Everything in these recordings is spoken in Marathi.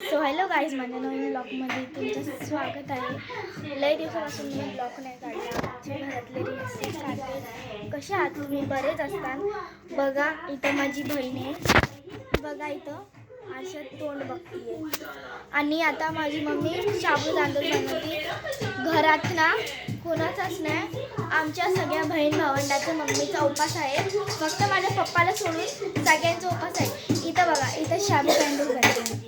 सो हॅलो गाईज माझ्या नवीन ब्लॉगमध्ये. तुमचं स्वागत आहे. लय दिवसापासून मी ब्लॉग नाही काढला. घरातले काढते कसे आहात तुम्ही? बरेच असतात. बघा इथं माझी बहीण आहे. बघा इथं आरशात तोंड बघतीये. आणि आता माझी मम्मी शाबू तांदूळ बनवते. घरात ना कोणाचाच नाही. आमच्या सगळ्या बहीण भावंडाचा मम्मीचा उपास आहे. फक्त माझ्या पप्पाला सोडून सगळ्यांचा उपास आहे. इथं बघा इथं शाबू तांदूळ बनते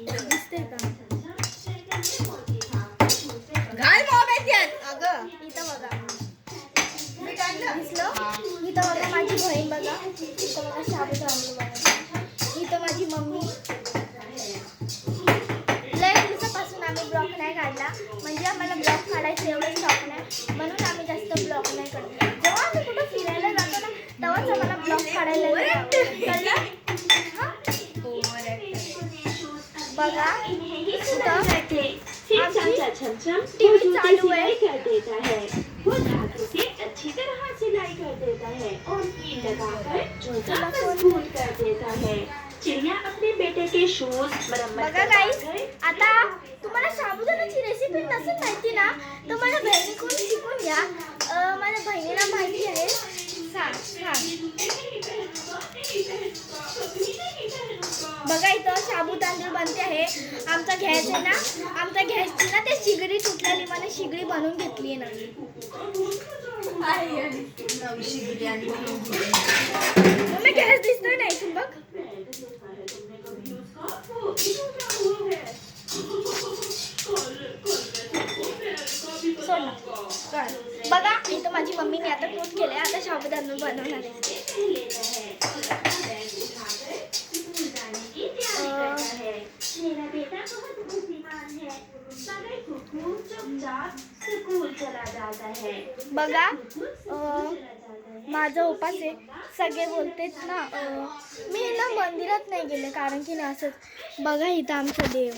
बघा बहीण बघा इथं बघा शाबू तांदूळ बनवते इथं माझी मम्मी। लय दिवसापासून आम्ही ब्लॉग नाही काढला. म्हणजे आम्हाला ब्लॉग काढायचं एवढं शॉक नाही. म्हणून आम्ही जास्त ब्लॉग नाही काढतो जेव्हा आम्ही कुठं फिरायला जातो ना तेव्हाच आम्हाला ब्लॉग काढायला लय आवडतं. कळलं? हा? बघा इथं टीव्ही चालू आहे? देता है और कील लगाकर चौथा मजबूत कर देता है चिड़िया अपने बेटे के शूज मरम्मत आता तुम्हाला साबुदाण्याची रेसिपी नसेल माहिती ना तर माझ्या बहिणीकडून शिकून घ्या. माझ्या बहिणीला माहिती आहे. बघा इथं शाबू तांदूळ बनते आहे. आमचा गॅस आहे ना आमचा गॅसची ना ते शिगडी तुटलेली मला शिगडी बनवून घेतली ना. मम्मी गॅस दिसतोय ना इथून बघ सोड ना. चल. बघा इथं माझी मम्मीने आता कूट केलंय. आता साबुदाणा बनवणार आहे. बघा माझा उपास आहे. सगळे बोलतेत ना मी ना मंदिरात नाही गेले कारण की ना असंच बघा इथं आमचं देव.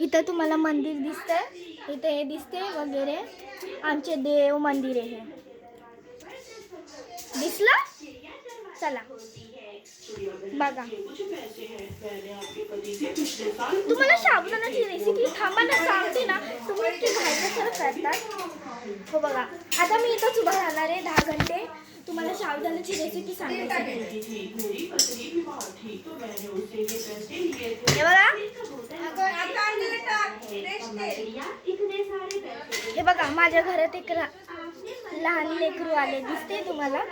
इथं तुम्हाला मंदिर दिसतं इथे हे दिसते वगैरे. आमचे देव मंदिर आहे दिसलं? चला. बघा. तुम्हाला साबणाची रेसिपी थांबा ना सांगते ना तुम्ही इतकी घाई करतात? हो बघा. आता मी इथंच उभा राहणार आहे दहा घंटे. तुम्हाला रेसिपी सांगायची हे बघा. माझ्या घरात एक लहान लेकरू आले. दिसते तुम्हाला?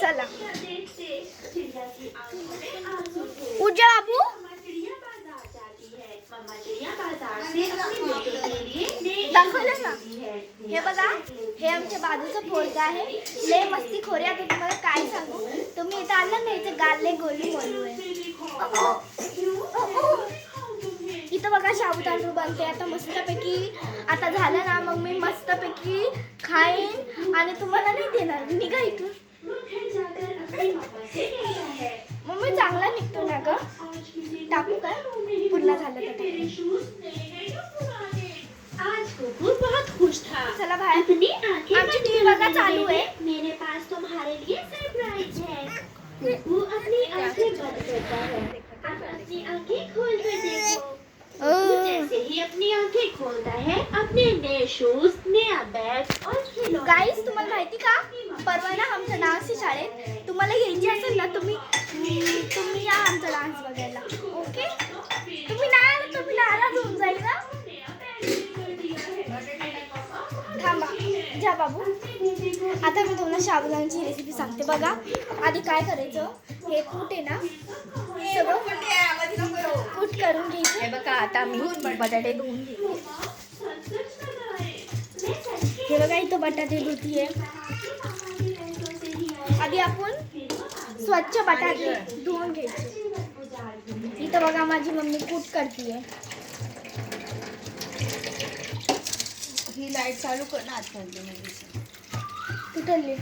चला देखते चिड़िया की आंखों में आंसू थे पूजा बाबू मम्मा चिड़िया बाजार जाती है मम्मा चिड़िया बाजार से अपने बेटे के लिए नई दाखवलं ना खरीदती है हे बघा हे आमच्या बाजूचं पोरगा आहे. लय मस्ती खोरी आता तुम्हाला काय सांगू? तुम्ही इथं आलं ना इथं गाले गोली बोलू आहे इथं बघा शाबू तांदूळ बनते आता मस्तपैकी आता झालं ना मग मी मस्तपैकी खाईन. आणि तुम्हाला नाही देणार. निघा इथून. मग मी चांगला निघतो ना ग. टाकू काय? पूर्ण झालं तर था चला बाहेर अपनी आँखें बंद करने चालू। आहे मेरे पास तुम्हारे लिए सरप्राइज़ है। कुकू अपनी आँखें बंद करता है। अब अपनी आँखें खोल कर देखो। कुकू जैसे ही अपनी आँखें खोलता है अपने नए शूज़ नया बैग और खिलौने गाईज तुम्हाला माहिती का परवा ना आमचा डान्स आहे शाळेत तुम्हाला यायची असेल ना तुम्ही तुम्ही या आमचा डान्स बघायला जा बाबू. आता मी तुम्हाला साबुदाण्याची रेसिपी सांगते. बघा आधी काय करायचं? हे कूट आहे ना सगळं आहे. कूट करून घ्यायचं. हे बघा आता मी बटाटे धुवून घेते हे बघा इथं बटाटे धुतीये. आधी आपण स्वच्छ बटाटे धुवून घ्यायचे. इथं बघा माझी मम्मी कूट करतीये. ही लाईट चालू कर ना आतमधली म्हणजे कुठली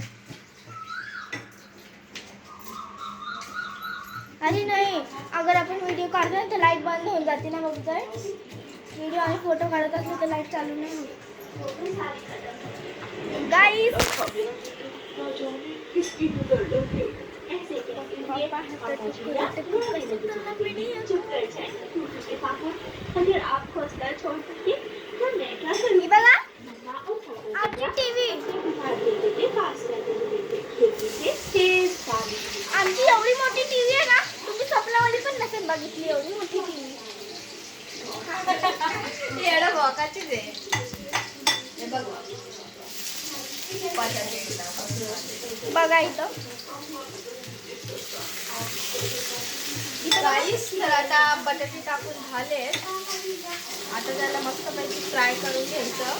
अरे नहीं. अगर आपण व्हिडिओ काढतो ना तर लाईट बंद होऊन जाते ना बघ तर. व्हिडिओ आणि फ़ोटो काढत असलो तर लाईट चालू नाही होत. गाईस किसकी आमची एवढी मोठी टीव्ही आहे ना तुम्ही स्वप्नावाली पण नसेल बघितली एवढी मोठी टीव्ही येडं बॉकाचीच आहे. हे बघ. बघा इथं. गाईस तर आता बटाटे टाकून झाले आता त्याला मस्तपैकी फ्राय करून घ्यायचं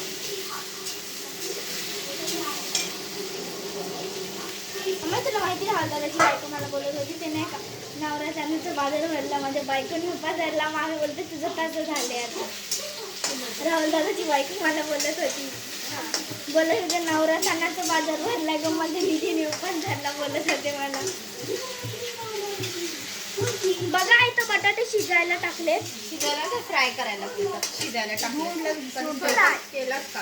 मम्मा तुला माहिती हळदाची बायको मला बोलत होती ते नाही का नवरा चांदीचा बाजार भरला माझ्या बायकोने उपास धरला मला बोलते तुझं कसं झालंय आता? राहुल दादाची बायको मला बोलत होती. बोलत होते नवरा चांदीचा बाजार भरला ग माझ्या दिदीने उपास धरला बोलत होते मला. बघा इथं बटाटे शिजायला टाकले शिजायला का फ्राय करायला शिजायला टाकून फ्राय. केलाच का?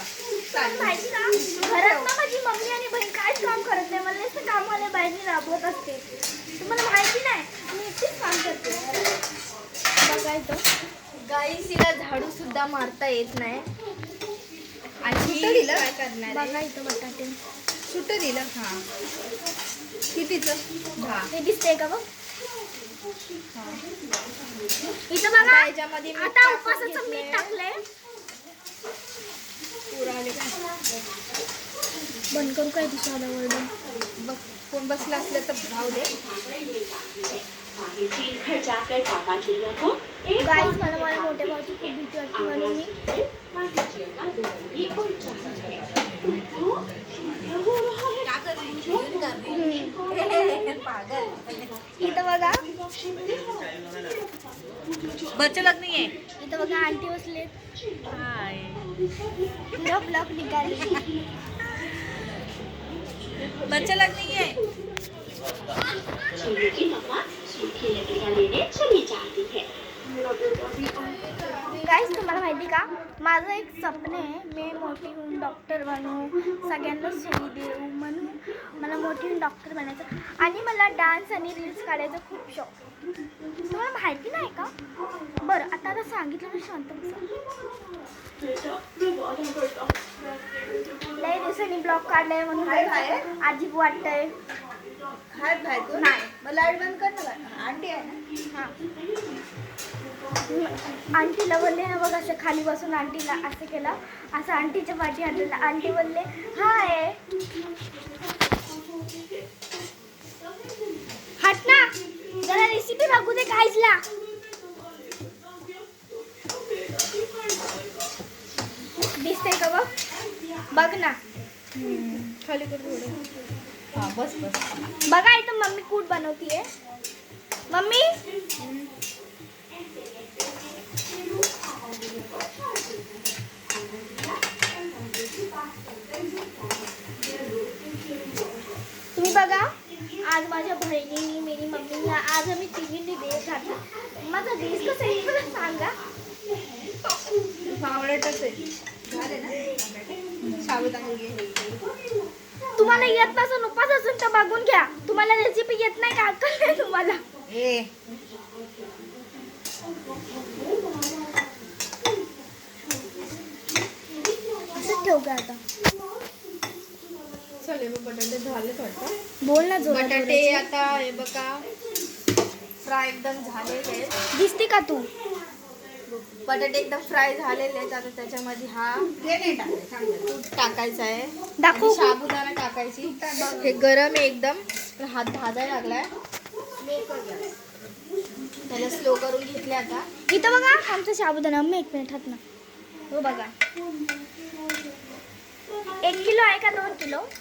पण घरात ना माझी मम्मी आणि बहीण काहीच काम करत नाही मला बाहेर राबवत असते. तुम्हाला माहिती नाही मी एकटीच काम करते बघा इथं गाईस तिला झाडू सुद्धा मारता येत नाही. आणि सुट्टं दिलं? काय करणार बटाटे. सुट दिलं हा. कितीच? दहा. हे दिसतंय का बघ. इथं बघा. आता याच्यामध्ये मीठ आता टाकून उपासाचं मीठ घेतलंय. टाकलंय. पुराले का? बंद करू काय दिसायला वरडून? बघ. कोण बसलं असलं तर भाव दे. मला मला मोठ्या भावाची खूप भीती वाटते म्हणून मी. इथं बघा. बच्चे लग नाही आहे इथं बघा आंटी बसले ब्लॉक ब्लॉक निघाले बच्चा लग नहीं है। की मम्मा सूखी लकड़ियाँ लेने चली जाती है। गाईस तुम्हाला माहिती का? माझं एक स्वप्न आहे मी मोठी होऊन डॉक्टर बनू सगळ्यांना सोयी देऊ म्हणून मला मोठी होऊन डॉक्टर बनायचं. आणि मला डान्स आणि रील्स काढायचा खूप शौक तुम्हाला माहिती नाही का? बरं आता आता सांगितलं मी शांत. लय दिवसांनी ब्लॉग काढलाय म्हणून? अजीब वाटतंय. नाही. मग लाइट बंद कर ना. आंटी आहे ना? हा. आंटीला बोलले ना बघ असं खाली बसून आंटीला असं केलं. असं आंटीच्या पाठी आणलेलं आंटी बोलले हाय. हट ना. जरा रेसिपी बघू दे काहीचला दिसते का बघ? बघ ना. खाली हा बस बस बघा इथं मम्मी कूट बनवतीये मम्मी तुम्ही बघा आज माझ्या बहिणीने मेरी मम्मीने आज आम्ही तिघींनी देश घातला माझा देश कसा आहे मला सांगा आवडतच आहे झाले ना साबुदाणे घे तुम्हाला येत नसून उपास असून तर बघून घ्या. तुम्हाला रेसिपी येत नाही का? अक्कल नाही तुम्हाला. ए. असं ठेव का आता? चले बटाटे झाले वाटतं. बोल ना जोरात बटाटे जोरात. आता हे बघा. फ्राय एकदम झालेले आहेत. दिसते का तू? बटाटे एकदम फ्राय झालेले आहेत. आता त्याच्यामध्ये हा तूप टाकायचा आहे. दाखव. आणि साबुदाणा टाकायची. हे गरम आहे एकदम. पण हात भाजायला लागलाय. त्याला स्लो करून घेतले आता. इथं बघा आमचा साबुदाणा. मम्मी एक मिनिट हात ना. हो बघा. एक किलो आहे का दोन किलो?